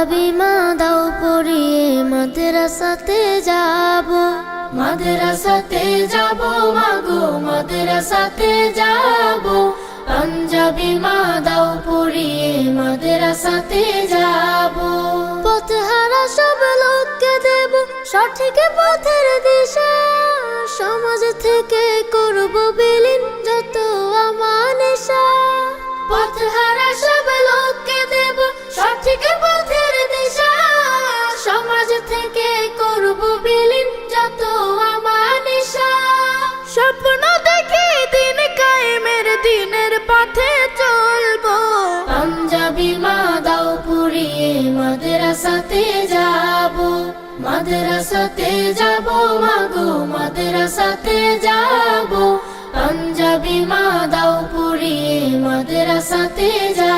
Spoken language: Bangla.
পাঞ্জাবি মা দাও পরিয়ে মাদ্রাসাতে যাব। মাদ্রাসাতে যাব মাগো মাদ্রাসাতে যাব। পাঞ্জাবি মা দাও পড়িয়ে মাদ্রাসাতে যাব। পথহারা সব লোককে দেব সঠিক পথের দিশা। সমাজ থেকে করব বিলীন যত পথে চলবো। পাঞ্জাবি মা দাও পুরিয়ে মাদ্রাসাতে যাব। মাদ্রাসাতে যাব মাগো মাদ্রাসাতে যাব। পাঞ্জাবি মা দাও পুরিয়ে মাদ্রাসাতে যাব